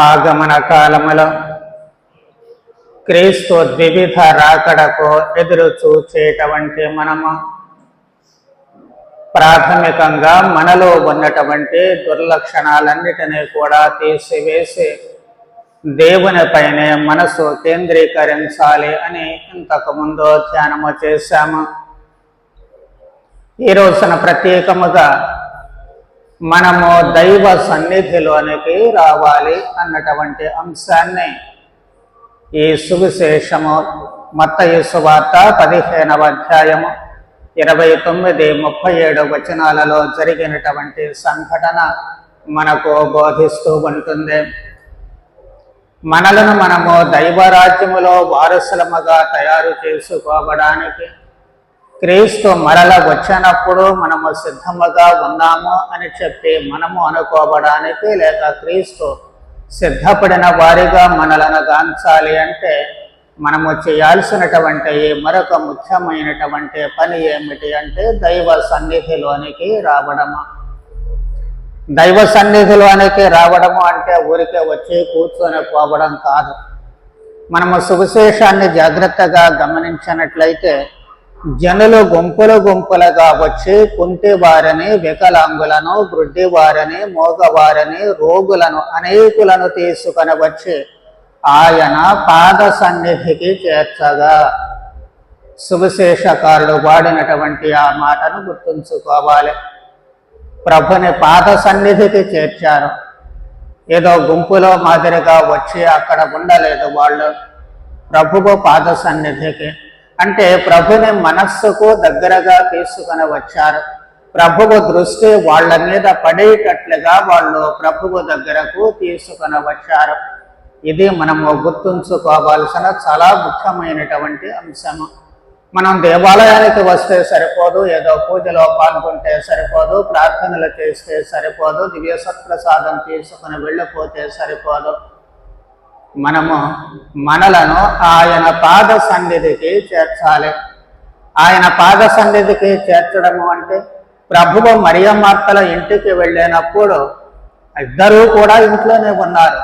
ఆగమన కాలములో క్రీస్తు ద్వివిధ రాకడకు ఎదురు చూచేటువంటి మనము ప్రాథమికంగా మనలో ఉన్నటువంటి దుర్లక్షణాలన్నిటినీ కూడా తీసివేసి దేవునిపైనే మనసు కేంద్రీకరించాలి అని ఇంతకుముందు ధ్యానము చేశాము. ఈ రోజున ప్రత్యేకముగా మనము దైవ సన్నిధిలోనికి రావాలి అన్నటువంటి అంశాన్ని ఈ సువిశేషము మత్తయి సువార్త పదిహేనవ అధ్యాయము ఇరవై తొమ్మిది ముప్పై ఏడు వచనాలలో జరిగినటువంటి సంఘటన మనకు బోధిస్తూ ఉంటుంది. మనలను మనము దైవరాజ్యములో వారసులముగా తయారు చేసుకోవడానికి క్రీస్తు మరల వచ్చినప్పుడు మనము సిద్ధముగా ఉన్నాము అని చెప్పి మనము అనుకోవడానికి లేక క్రీస్తు సిద్ధపడిన వారిగా మనలను గాంచాలి అంటే మనము చేయాల్సినటువంటి మరొక ముఖ్యమైనటువంటి పని ఏమిటి అంటే దైవ సన్నిధిలోనికి రావడము. దైవ సన్నిధిలోనికి రావడము అంటే ఊరికే వచ్చి కూర్చొని పోవడం కాదు. మనము సువిశేషాన్ని జాగ్రత్తగా గమనించినట్లయితే జనులు గుంపులు గుంపులుగా వచ్చి కుంటి వారిని వికలాంగులను గ్రుడ్డి వారిని మోగవారిని రోగులను అనేకులను తీసుకొని వచ్చి ఆయన పాద సన్నిధికి చేర్చగా. సువిశేషకారుడు వాడినటువంటి ఆ మాటను గుర్తుంచుకోవాలి. ప్రభుని పాద సన్నిధికి చేర్చారు. ఏదో గుంపులో మాదిరిగా వచ్చి అక్కడ ఉండలేదు వాళ్ళు. ప్రభువు పాద సన్నిధికి అంటే ప్రభుని మనస్సుకు దగ్గరగా తీసుకుని వచ్చారు. ప్రభువు దృష్టి వాళ్ళ మీద పడేటట్లుగా వాళ్ళు ప్రభువు దగ్గరకు తీసుకుని వచ్చారు. ఇది మనము గుర్తుంచుకోవాల్సిన చాలా ముఖ్యమైనటువంటి అంశము. మనం దేవాలయానికి వస్తే సరిపోదు ఏదో పూజలో పాల్గొంటే సరిపోదు ప్రార్థనలు చేస్తే సరిపోదు దివ్య సత్ప్రసాదం తీసుకుని వెళ్ళిపోతే సరిపోదు. మనము మనలను ఆయన పాద సన్నిధికి చేర్చాలి. ఆయన పాద సన్నిధికి చేర్చడము అంటే ప్రభువు మరియమార్తల ఇంటికి వెళ్ళినప్పుడు ఇద్దరూ కూడా ఇంట్లోనే ఉన్నారు.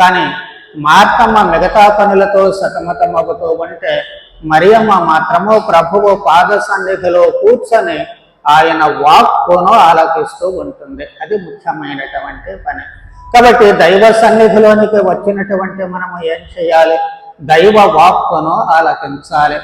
కానీ మార్తమ్మ మిగతా పనులతో సతమతమవుతూ ఉంటే మరియమ్మ మాత్రము ప్రభువు పాద సన్నిధిలో కూర్చొని ఆయన వాక్కును ఆలకిస్తూ ఉంటుంది. అది ముఖ్యమైనటువంటి పని. కాబట్టి దైవ సన్నిధిలోనికి వచ్చినటువంటి మనము ఏం చేయాలి? దైవ వాక్కును ఆలకించాలి.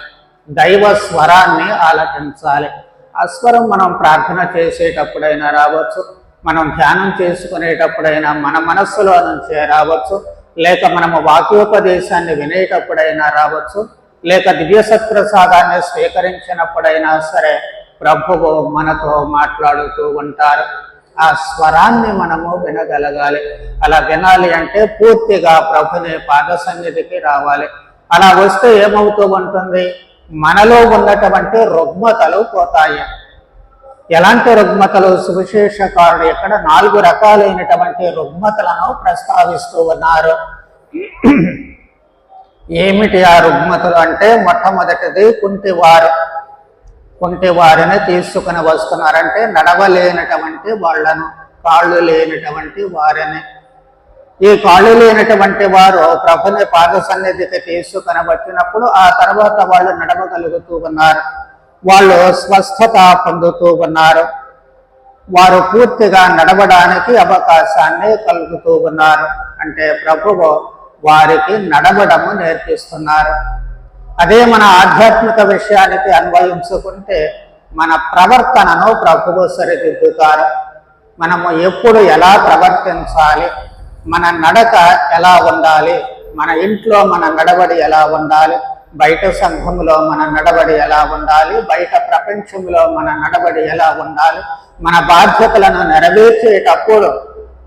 దైవ స్వరాన్ని ఆలకించాలి. ఆ స్వరం మనం ప్రార్థన చేసేటప్పుడైనా రావచ్చు. మనం ధ్యానం చేసుకునేటప్పుడైనా మన మనస్సులో నుంచే రావచ్చు. లేక మనము వాక్యోపదేశాన్ని వినేటప్పుడైనా రావచ్చు. లేక దివ్య సత్ప్రసాదాన్ని స్వీకరించినప్పుడైనా సరే ప్రభువు మనతో మాట్లాడుతూ ఉంటారు. ఆ స్వరాన్ని మనము వినగలగాలి. అలా వినాలి అంటే పూర్తిగా ప్రభుని పాద సన్నిధికి రావాలి. అలా వస్తే ఏమవుతూ ఉంటుంది? మనలో ఉన్నటువంటి రుగ్మతలు పోతాయి. ఎలాంటి రుగ్మతలు? సువిశేషకారుడు ఇక్కడ నాలుగు రకాలైనటువంటి రుగ్మతలను ప్రస్తావిస్తూ ఉన్నారు. ఏమిటి ఆ రుగ్మతలు అంటే? మొట్టమొదటిది కుంటివారు. కుంటివారిని తీసుకుని వస్తున్నారంటే నడవలేనటువంటి వాళ్ళను కాళ్ళు లేనటువంటి వారిని. ఈ కాళ్ళు లేనటువంటి వారు ప్రభుని పాద సన్నిధికి తీసుకుని వచ్చినప్పుడు ఆ తర్వాత వాళ్ళు నడవగలుగుతూ ఉన్నారు. వాళ్ళు స్వస్థత పొందుతూ ఉన్నారు. వారు పూర్తిగా నడవడానికి అవకాశాన్ని కలుగుతూ ఉన్నారు. అంటే ప్రభువు వారికి నడవడము నేర్పిస్తున్నారు. అదే మన ఆధ్యాత్మిక విషయానికి అన్వయించుకుంటే మన ప్రవర్తనను ప్రభువు సరిదిద్దుతారు మనము ఎప్పుడు ఎలా ప్రవర్తించాలి? మన నడక ఎలా ఉండాలి? మన ఇంట్లో మన నడవడి ఎలా ఉండాలి? బయట సంఘంలో మన నడవడి ఎలా ఉండాలి? బయట ప్రపంచంలో మన నడవడి ఎలా ఉండాలి? మన బాధ్యతలను నెరవేర్చేటప్పుడు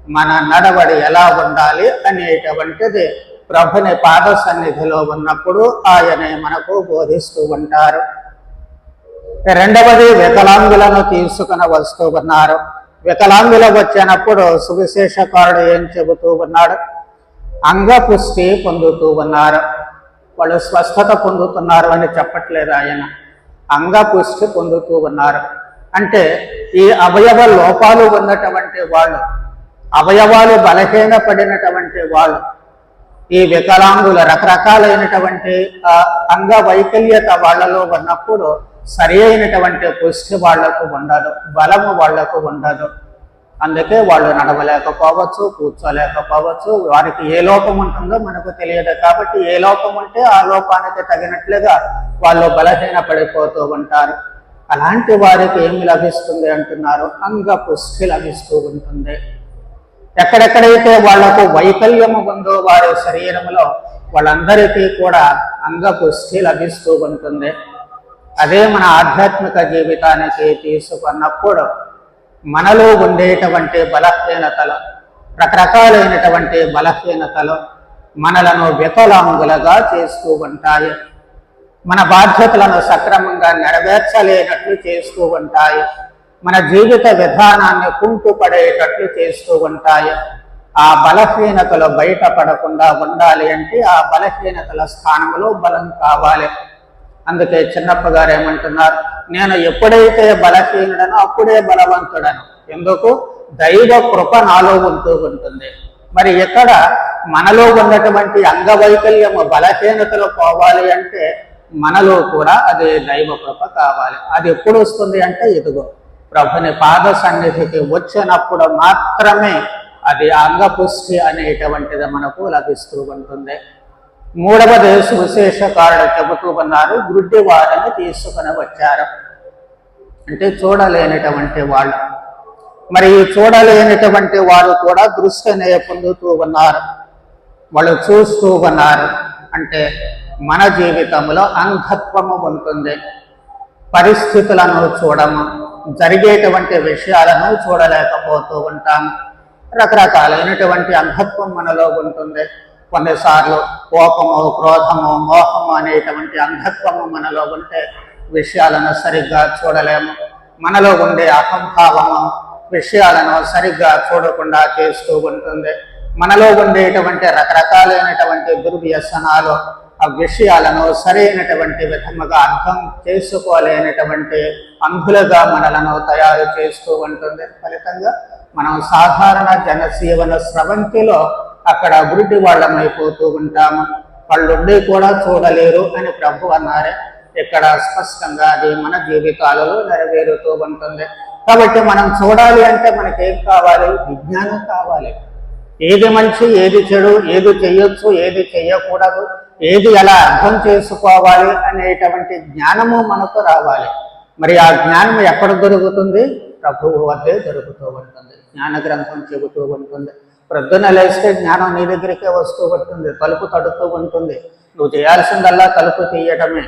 మన నడవడి ఎలా ఉండాలి అనేటువంటిది ప్రభుని పాద సన్నిధిలో ఉన్నప్పుడు ఆయనే మనకు బోధిస్తూ ఉంటారు. రెండవది వికలాంగులను తీసుకుని వస్తూ ఉన్నారు. వికలాంగులు వచ్చినప్పుడు సువిశేషకారుడు ఏం చెబుతూ ఉన్నాడు? అంగపుష్టి పొందుతూ ఉన్నారు. వాళ్ళు స్వస్థత పొందుతున్నారు అని చెప్పట్లేదు ఆయన. అంగపుష్టి పొందుతూ ఉన్నారు. అంటే ఈ అవయవ లోపాలు ఉన్నటువంటి వాళ్ళు అవయవాలు బలహీనపడినటువంటి వాళ్ళు ఈ వికలాంగుల రకరకాలైనటువంటి అంగవైకల్యత వాళ్ళలో ఉన్నప్పుడు సరి అయినటువంటి పుష్టి వాళ్ళకు ఉండదు బలము వాళ్ళకు ఉండదు. అందుకే వాళ్ళు నడవలేకపోవచ్చు కూర్చోలేకపోవచ్చు. వారికి ఏ లోపం ఉంటుందో మనకు తెలియదు కాబట్టి ఏ లోపం ఉంటే ఆ లోపానికి తగినట్లుగా వాళ్ళు బలహీన పడిపోతూ ఉంటారు. అలాంటి వారికి ఏమి లభిస్తుంది అంటున్నారు? అంగ పుష్టి లభిస్తూ ఉంటుంది. ఎక్కడెక్కడైతే వాళ్ళకు వైకల్యము ఉందో వారి శరీరంలో వాళ్ళందరికీ కూడా అంగపుష్టి లభిస్తూ ఉంటుంది. అదే మన ఆధ్యాత్మిక జీవితానికి తీసుకున్నప్పుడు మనలో ఉండేటువంటి బలహీనతలు రకరకాలైనటువంటి బలహీనతలు మనలను వికలాంగులుగా చేస్తూ ఉంటాయి. మన బాధ్యతలను సక్రమంగా నెరవేర్చలేనట్లు చేస్తూ ఉంటాయి. మన జీవిత విధానాన్ని కుంటుపడేటట్లు చేస్తూ ఉంటాయి. ఆ బలహీనతలు బయటపడకుండా ఉండాలి అంటే ఆ బలహీనతల స్థానంలో బలం కావాలి. అందుకే చిన్నప్ప గారు ఏమంటున్నారు నేను ఎప్పుడైతే బలహీనుడనో అప్పుడే బలవంతుడను. ఎందుకు? దైవ కృప నాలో ఉంటూ ఉంటుంది. మరి ఇక్కడ మనలో ఉన్నటువంటి అంగవైకల్యము బలహీనతలు పోవాలి అంటే మనలో కూడా అది దైవ కృప కావాలి. అది ఎప్పుడు వస్తుంది అంటే ఇదిగో ప్రభుని పాద సన్నిధికి వచ్చినప్పుడు మాత్రమే అది అంగపుష్టి అనేటువంటిది మనకు లభిస్తూ ఉంటుంది. మూడవది సువిశేషకారుడు చెబుతూ ఉన్నారు గుడ్డి వారిని తీసుకుని వచ్చారు. అంటే చూడలేనటువంటి వాళ్ళు. మరి ఈ చూడలేనటువంటి వారు కూడా దృష్టిని పొందుతూ ఉన్నారు. వాళ్ళు చూస్తూ ఉన్నారు. అంటే మన జీవితంలో అంధత్వము ఉంటుంది. పరిస్థితులను చూడము. జరిగేటువంటి విషయాలను చూడలేకపోతూ ఉంటాము. రకరకాలైనటువంటి అంధత్వం మనలో ఉంటుంది. కొన్నిసార్లు కోపము క్రోధము మోహము అనేటువంటి అంధత్వము మనలో ఉంటే విషయాలను సరిగ్గా చూడలేము. మనలో ఉండే అహంభావము విషయాలను సరిగ్గా చూడకుండా చేస్తూ ఉంటుంది. మనలో ఉండేటువంటి రకరకాలైనటువంటి దుర్వ్యసనాలు ఆ విషయాలను సరైనటువంటి విధముగా అర్థం చేసుకోలేనటువంటి అంధులుగా మనలను తయారు చేస్తూ ఉంటుంది. ఫలితంగా మనం సాధారణ జనజీవన స్రవంతిలో అక్కడ అభివృద్ధి వాళ్ళమైపోతూ ఉంటాము. వాళ్ళుండి కూడా చూడలేరు అని ప్రభు అన్నారే. ఇక్కడ స్పష్టంగా అది మన జీవితాలలో నెరవేరుతూ ఉంటుంది. కాబట్టి మనం చూడాలి అంటే మనకేం కావాలి? విజ్ఞానం కావాలి. ఏది మంచి ఏది చెడు ఏది చేయొచ్చు ఏది చేయకూడదు? ఏది ఎలా అర్థం చేసుకోవాలి అనేటువంటి జ్ఞానము మనకు రావాలి. మరి ఆ జ్ఞానం ఎక్కడ దొరుకుతుంది? ప్రభువు వద్దే దొరుకుతూ ఉంటుంది. జ్ఞాన గ్రంథం చెబుతూ ఉంటుంది. ప్రొద్దున లేస్తే జ్ఞానం నీ దగ్గరికే వస్తూ ఉంటుంది. తలుపు తడుతూ ఉంటుంది. నువ్వు చేయాల్సిందల్లా తలుపు తీయటమే.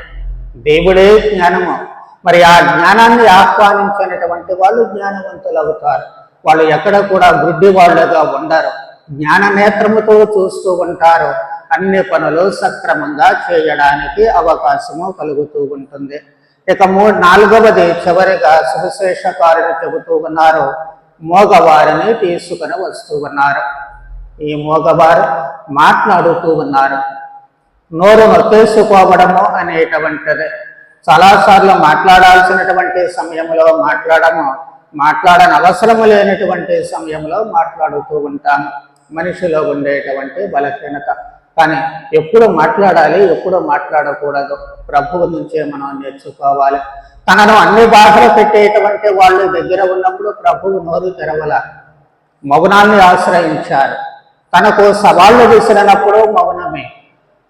దేవుడే జ్ఞానము. మరి ఆ జ్ఞానాన్ని ఆహ్వానించినటువంటి వాళ్ళు జ్ఞానవంతులు అవుతారు వాళ్ళు ఎక్కడ కూడా గుడ్డి వాళ్ళుగా ఉండరు. జ్ఞాన నేత్రముతో చూస్తూ ఉంటారు. అన్ని పనులు సక్రమంగా చేయడానికి అవకాశము కలుగుతూ ఉంటుంది. ఇక మూడు నాలుగవది చివరిగా సువిశేషకారులు చెబుతూ ఉన్నారు. మోగవారిని తీసుకుని వస్తూ ఉన్నారు. ఈ మోగవారు మాట్లాడుతూ ఉన్నారు. నోరు నొక్కేసుకోవడము అనేటువంటిది. చాలాసార్లు మాట్లాడాల్సినటువంటి సమయంలో మాట్లాడము మాట్లాడని అవసరము లేనటువంటి సమయంలో మాట్లాడుతూ ఉంటాము. మనిషిలో ఉండేటువంటి బలహీనత. కానీ ఎప్పుడు మాట్లాడాలి ఎప్పుడు మాట్లాడకూడదు. ప్రభువు నుంచే మనం నేర్చుకోవాలి. తనను అన్ని బాధలు పెట్టేటువంటి వాళ్ళు దగ్గర ఉన్నప్పుడు ప్రభువు నోరు తెరవల. మౌనాన్ని ఆశ్రయించారు. తనకు సవాళ్ళు విసిరినప్పుడు మౌనమే.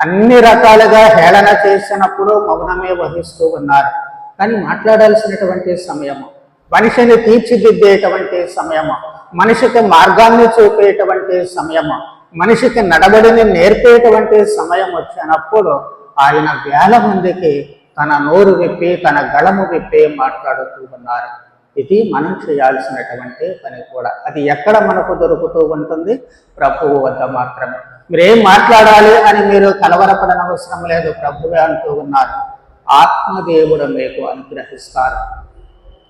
అన్ని రకాలుగా హేళన చేసినప్పుడు మౌనమే వహిస్తూ ఉన్నారు. కానీ మాట్లాడాల్సినటువంటి సమయము మనిషిని తీర్చిదిద్దేటువంటి సమయము మనిషికి మార్గాన్ని చూపేటువంటి సమయము మనిషికి నడబడిని నేర్పేటువంటి సమయం వచ్చినప్పుడు ఆయన వేల మందికి తన నోరు విప్పి తన గళము విప్పి మాట్లాడుతూ ఉన్నారు. ఇది మనం చేయాల్సినటువంటి పని కూడా. అది ఎక్కడ మనకు దొరుకుతూ ఉంటుంది? ప్రభువు వద్ద మాత్రమే. మీరేం మాట్లాడాలి అని మీరు కలవరపడనవసరం లేదు ప్రభువే అంటూ ఉన్నారు. ఆత్మదేవుడు మీకు అనుగ్రహిస్తారు.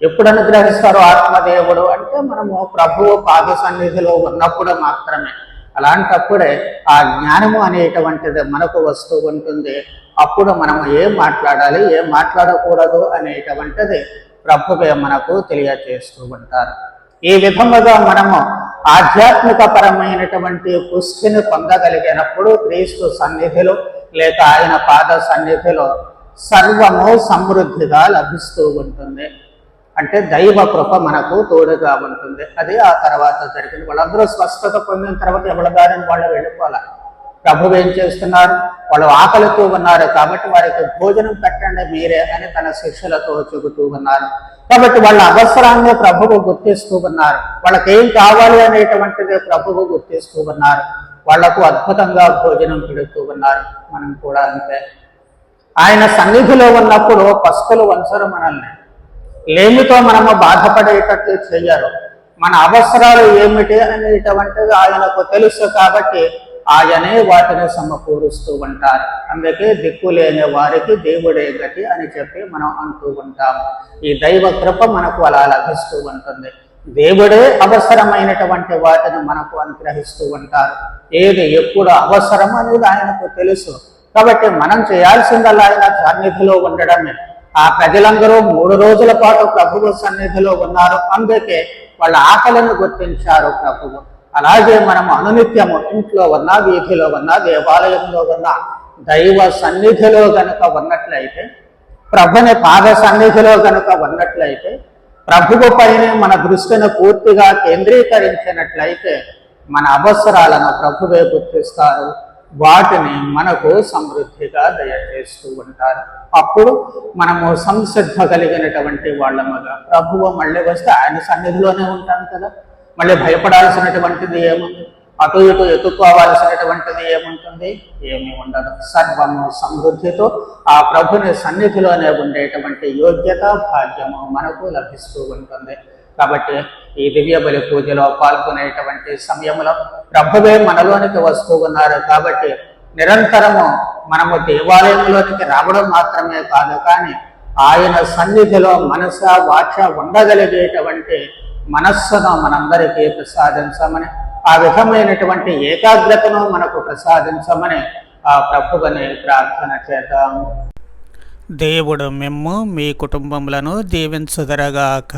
ఎప్పుడు అనుగ్రహిస్తారు ఆత్మదేవుడు? అంటే మనము ప్రభువు పాద సన్నిధిలో ఉన్నప్పుడు మాత్రమే. అలాంటప్పుడే ఆ జ్ఞానము అనేటువంటిది మనకు వస్తూ ఉంటుంది. అప్పుడు మనము ఏం మాట్లాడాలి ఏం మాట్లాడకూడదు అనేటువంటిది ప్రభువే మనకు తెలియజేస్తూ ఉంటారు. ఈ విధముగా మనము ఆధ్యాత్మిక పరమైనటువంటి పుష్టిని పొందగలిగినప్పుడు క్రీస్తు సన్నిధిలో లేక ఆయన పాద సన్నిధిలో సర్వము సమృద్ధిగా లభిస్తూ ఉంటుంది. అంటే దైవ కృప మనకు తోడుగా ఉంటుంది. అది ఆ తర్వాత జరిగింది. వాళ్ళందరూ స్వస్థత పొందిన తర్వాత ఎవరి దారిని వాళ్ళు వెళ్ళిపోవాలి. ప్రభు ఏం చేస్తున్నారు? వాళ్ళు ఆకలితో ఉన్నారు కాబట్టి వారికి భోజనం పెట్టండి మీరే అని తన శిష్యులతో చెబుతూ ఉన్నారు. కాబట్టి వాళ్ళ అవసరాన్ని ప్రభువు గుర్తిస్తూ ఉన్నారు. వాళ్ళకి ఏం కావాలి అనేటువంటిది ప్రభువు గుర్తిస్తూ ఉన్నారు. వాళ్ళకు అద్భుతంగా భోజనం పెడుతూ ఉన్నారు. మనం కూడా అంతే. ఆయన సన్నిధిలో ఉన్నప్పుడు పస్తులు వంచరు మనల్ని. లేమితో మనము బాధపడేటట్లు చేయరు. మన అవసరాలు ఏమిటి అనేటువంటిది ఆయనకు తెలుసు కాబట్టి ఆయనే వాటిని సమకూరుస్తూ ఉంటారు. అందుకే దిక్కు లేని వారికి దేవుడే గతి అని చెప్పి మనం అంటూ ఉంటాం ఈ దైవ కృప మనకు అలా లభిస్తూ ఉంటుంది. దేవుడే అవసరమైనటువంటి వాటిని మనకు అనుగ్రహిస్తూ ఉంటారు. ఏది ఎప్పుడు అవసరం అనేది ఆయనకు తెలుసు. కాబట్టి మనం చేయాల్సిందల్లా ఆయన సన్నిధిలో ఉండడమే. ఆ ప్రజలందరూ మూడు రోజుల పాటు ప్రభువు సన్నిధిలో ఉన్నారు. అందుకే వాళ్ళ ఆకలిని గుర్తించారు ప్రభువు. అలాగే మనం అనునిత్యము ఇంట్లో ఉన్న వీధిలో ఉన్న దేవాలయంలో ఉన్న దైవ సన్నిధిలో గనుక ఉన్నట్లయితే ప్రభుని పాద సన్నిధిలో గనుక ఉన్నట్లయితే ప్రభువు పైనే మన దృష్టిని పూర్తిగా కేంద్రీకరించినట్లయితే మన అవసరాలను ప్రభువే గుర్తిస్తారు. వాటిని మనకు సమృద్ధిగా దయచేస్తూ ఉంటారు. అప్పుడు మనము సంసిద్ధ కలిగినటువంటి వాళ్ళముగా ప్రభువు మళ్ళీ వస్తే ఆయన సన్నిధిలోనే ఉంటాం కదా. మళ్ళీ భయపడాల్సినటువంటిది ఏముంది అటు ఇటు ఎత్తుకోవాల్సినటువంటిది ఏముంటుంది? ఏమీ ఉండదు. సర్వము సమృద్ధితో ఆ ప్రభుని సన్నిధిలోనే ఉండేటువంటి యోగ్యత భాగ్యము మనకు లభిస్తూ ఉంటుంది. కాబట్టి ఈ దివ్య బలి పూజలో పాల్గొనేటువంటి సమయంలో ప్రభువే మనలోనికి వస్తూ ఉన్నారు కాబట్టి నిరంతరము మనము దేవాలయంలోనికి రావడం మాత్రమే కాదు కానీ ఆయన సన్నిధిలో మనస వాచ ఉండగలిగేటువంటి మనస్సును మనందరికీ ప్రసాదించమని ఆ విధమైనటువంటి ఏకాగ్రతను మనకు ప్రసాదించమని ఆ ప్రభువని ప్రార్థన చేద్దాం. దేవుడు మిమ్ము మీ కుటుంబములను దీవించుదరగాక.